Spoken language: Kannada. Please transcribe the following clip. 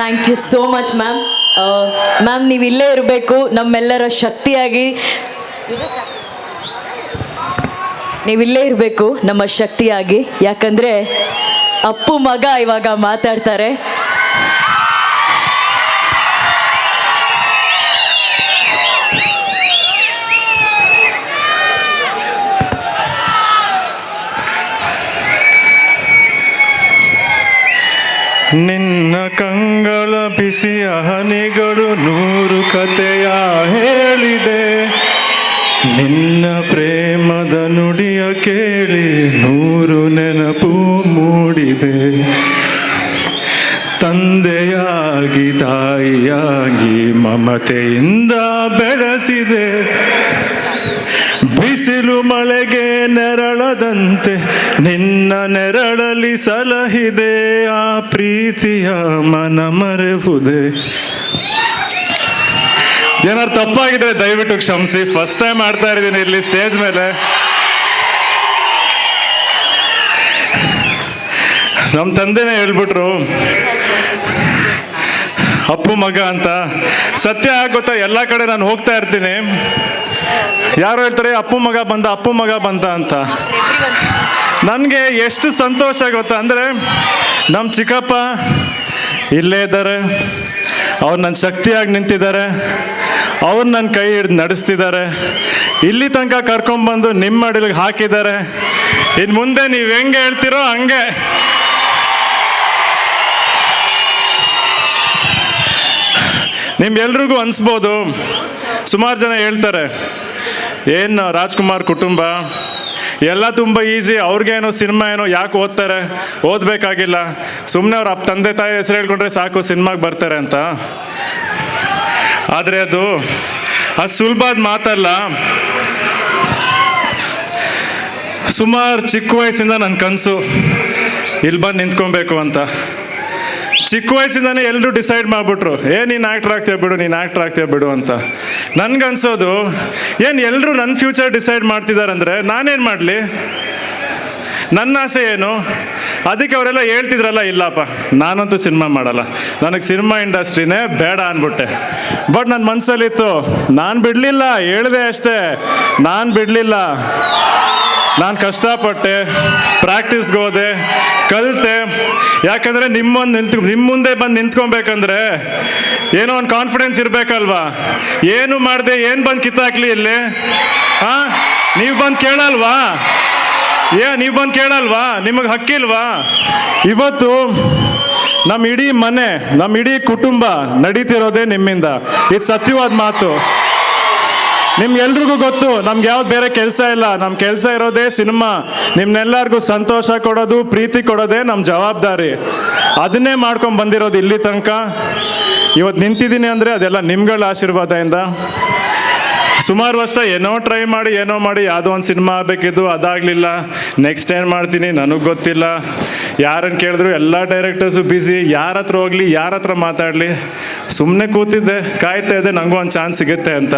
Thank you so much ma'am ma'am ನೀವು ಇಲ್ಲೇ ಇರಬೇಕು. ನಮ್ಮೆಲ್ಲರ ಶಕ್ತಿಯಾಗಿ. ನೀವಿಲ್ಲೇ ಇರಬೇಕು ನಮ್ಮ ಶಕ್ತಿಯಾಗಿ. ಯಾಕಂದರೆ ಅಪ್ಪು ಮಗ ಇವಾಗ ಮಾತಾಡ್ತಾರೆ. ನಿನ್ನ ಕಂಗಳ ಬಿಸಿ ಹನಿಗಳು ನೂರು ಕಥೆಯ ಹೇಳಿದೆ. ನಿನ್ನ ಪ್ರೇಮದ ನುಡಿಯ ಕೇಳಿ ನೂರು ನೆನಪು ಮೂಡಿದೆ. ತಂದೆಯಾಗಿ, ತಾಯಿಯಾಗಿ ಮಮತೆಯಿಂದ ಬೆಳೆಸಿದೆ. ಬಿಸಿಲು ಮಳೆಗೆ ನೆರಳದಂತೆ ನಿನ್ನ ನೆರಳಲಿ ಸಲಹಿದೆ, ಆ ಪ್ರೀತಿಯ ಮನ ಮರೆವುದೇ. ಏನಾದ್ರು ತಪ್ಪಾಗಿದ್ರೆ ದಯವಿಟ್ಟು ಕ್ಷಮಿಸಿ. ಫಸ್ಟ್ ಟೈಮ್ ಮಾಡ್ತಾ ಇದ್ದೀನಿ ಇಲ್ಲಿ ಸ್ಟೇಜ್ ಮೇಲೆ. ನಮ್ಮ ತಂದೆನೇ ಹೇಳ್ಬಿಟ್ರು, ಅಪ್ಪು ಮಗ ಅಂತ. ಸತ್ಯ ಗೊತ್ತಾ, ಎಲ್ಲ ಕಡೆ ನಾನು ಹೋಗ್ತಾ ಇರ್ತೀನಿ. ಯಾರು ಹೇಳ್ತಾರೆ, ಅಪ್ಪು ಮಗ ಬಂದ, ಅಪ್ಪು ಮಗ ಬಂದ ಅಂತ. ನನಗೆ ಎಷ್ಟು ಸಂತೋಷ ಗೊತ್ತಾ? ಅಂದರೆ ನಮ್ಮ ಚಿಕ್ಕಪ್ಪ ಇಲ್ಲೇ ಇದ್ದಾರೆ. ಅವ್ರು ನನ್ನ ಶಕ್ತಿಯಾಗಿ ನಿಂತಿದ್ದಾರೆ. ಅವ್ರು ನನ್ನ ಕೈ ಹಿಡ್ದು ನಡೆಸ್ತಿದ್ದಾರೆ. ಇಲ್ಲಿ ತನಕ ಕರ್ಕೊಂಬಂದು ನಿಮ್ಮ ಅಡಿಲಿಗೆ ಹಾಕಿದ್ದಾರೆ. ಇನ್ನು ಮುಂದೆ ನೀವು ಹೆಂಗೆ ಹೇಳ್ತಿರೋ ಹಂಗೆ. ನಿಮ್ಗೆಲ್ರಿಗೂ ಅನಿಸ್ಬೋದು ಸುಮಾರು ಜನ ಹೇಳ್ತಾರೆ, ಏನು ರಾಜ್ಕುಮಾರ್ ಕುಟುಂಬ? ಎಲ್ಲ ತುಂಬ ಈಸಿ ಅವ್ರಿಗೇನೋ ಸಿನಿಮಾ ಏನೋ ಯಾಕೆ ಓದ್ತಾರೆ? ಓದಬೇಕಾಗಿಲ್ಲ. ಸುಮ್ಮನೆ ಅವ್ರು ಅಪ್ಪ ತಂದೆ ತಾಯಿ ಹೆಸರು ಹೇಳ್ಕೊಂಡ್ರೆ ಸಾಕು, ಸಿನಿಮಾಗೆ ಬರ್ತಾರೆ ಅಂತ. ಆದರೆ ಅದು ಅದು ಸುಲಭದ ಮಾತಲ್ಲ. ಸುಮಾರು ಚಿಕ್ಕ ವಯಸ್ಸಿಂದ ನನ್ನ ಕನಸು, ಇಲ್ಲಿ ಬಂದು ನಿಂತ್ಕೊಬೇಕು ಅಂತ. ಚಿಕ್ಕ ವಯಸ್ಸಿಂದನೇ ಎಲ್ಲರೂ ಡಿಸೈಡ್ ಮಾಡಿಬಿಟ್ರು, ಏ, ನೀನು ಆ್ಯಕ್ಟ್ರ್ ಆಗ್ತೀಯ ಬಿಡು, ನೀನು ಆ್ಯಕ್ಟ್ರ್ ಆಗ್ತೀಯ ಬಿಡು ಅಂತ. ನನಗನ್ಸೋದು, ಏನು ಎಲ್ಲರೂ ನನ್ನ ಫ್ಯೂಚರ್ ಡಿಸೈಡ್ ಮಾಡ್ತಿದ್ದಾರೆ ಅಂದರೆ ನಾನೇನು ಮಾಡಲಿ? ನನ್ನ ಆಸೆ ಏನು? ಅದಕ್ಕೆ ಅವರೆಲ್ಲ ಹೇಳ್ತಿದ್ರಲ್ಲ, ಇಲ್ಲಪ್ಪ, ನಾನಂತೂ ಸಿನಿಮಾ ಮಾಡಲ್ಲ. ನನಗೆ ಸಿನಿಮಾ ಇಂಡಸ್ಟ್ರಿನೇ ಬೇಡ ಅಂದ್ಬಿಟ್ಟೆ ಬಟ್ ನನ್ನ ಮನಸ್ಸಲ್ಲಿತ್ತು ನಾನು ಬಿಡಲಿಲ್ಲ, ಹೇಳಿದೆ ಅಷ್ಟೇ. ನಾನು ಬಿಡಲಿಲ್ಲ. ನಾನು ಕಷ್ಟಪಟ್ಟೆ ಪ್ರಾಕ್ಟೀಸ್ಗೆ ಹೋದೆ, ಕಲಿತೆ. ಯಾಕಂದರೆ ನಿಮ್ಮೊಂದು ನಿಂತು ನಿಮ್ಮ ಮುಂದೆ ಬಂದು ನಿಂತ್ಕೊಬೇಕಂದ್ರೆ ಏನೋ ಒಂದು ಕಾನ್ಫಿಡೆನ್ಸ್ ಇರಬೇಕಲ್ವಾ? ಏನು ಮಾಡಿದೆ, ಏನು ಬಂದು ಕಿತ್ತಾಕ್ಲಿ ಇಲ್ಲಿ? ಹಾಂ? ನೀವು ಬಂದು ಕೇಳಲ್ವಾ? ಏ, ನೀವು ಬಂದು ಕೇಳಲ್ವಾ? ನಿಮಗೆ ಹಕ್ಕಿಲ್ವಾ? ಇವತ್ತು ನಮ್ಮ ಇಡೀ ಮನೆ ನಮ್ಮ ಇಡೀ ಕುಟುಂಬ ನಡೀತಿರೋದೇ ನಿಮ್ಮಿಂದ. ಇದು ಸತ್ಯವಾದ ಮಾತು. ನಿಮ್ಗೆಲ್ರಿಗೂ ಗೊತ್ತು, ನಮ್ಗೆ ಯಾವ್ದು ಬೇರೆ ಕೆಲಸ ಇಲ್ಲ. ನಮ್ಮ ಕೆಲಸ ಇರೋದೇ ಸಿನಿಮಾ. ನಿಮ್ನೆಲ್ಲರಿಗೂ ಸಂತೋಷ ಕೊಡೋದು, ಪ್ರೀತಿ ಕೊಡೋದೇ ನಮ್ಮ ಜವಾಬ್ದಾರಿ. ಅದನ್ನೇ ಮಾಡ್ಕೊಂಡು ಬಂದಿರೋದು ಇಲ್ಲಿ ತನಕ. ಇವತ್ತು ನಿಂತಿದ್ದೀನಿ ಅಂದರೆ ಅದೆಲ್ಲ ನಿಮ್ಗಳ ಆಶೀರ್ವಾದದಿಂದ. ಸುಮಾರು ವರ್ಷ ಏನೋ ಟ್ರೈ ಮಾಡಿ, ಏನೋ ಮಾಡಿ, ಯಾವುದೋ ಒಂದು ಸಿನಿಮಾ ಆಗಬೇಕಿದ್ದು ಅದಾಗಲಿಲ್ಲ. ನೆಕ್ಸ್ಟ್ ಏನು ಮಾಡ್ತೀನಿ ನನಗೆ ಗೊತ್ತಿಲ್ಲ. ಯಾರನ್ನು ಕೇಳಿದ್ರು, ಎಲ್ಲ ಡೈರೆಕ್ಟರ್ಸು ಬ್ಯುಸಿ ಯಾರ ಹತ್ರ ಹೋಗಲಿ, ಯಾರ ಹತ್ರ ಮಾತಾಡಲಿ. ಸುಮ್ಮನೆ ಕೂತಿದ್ದೆ, ಕಾಯ್ತಾ ಇದ್ದೆ ನನಗೂ ಒಂದು ಚಾನ್ಸ್ ಸಿಗುತ್ತೆ ಅಂತ.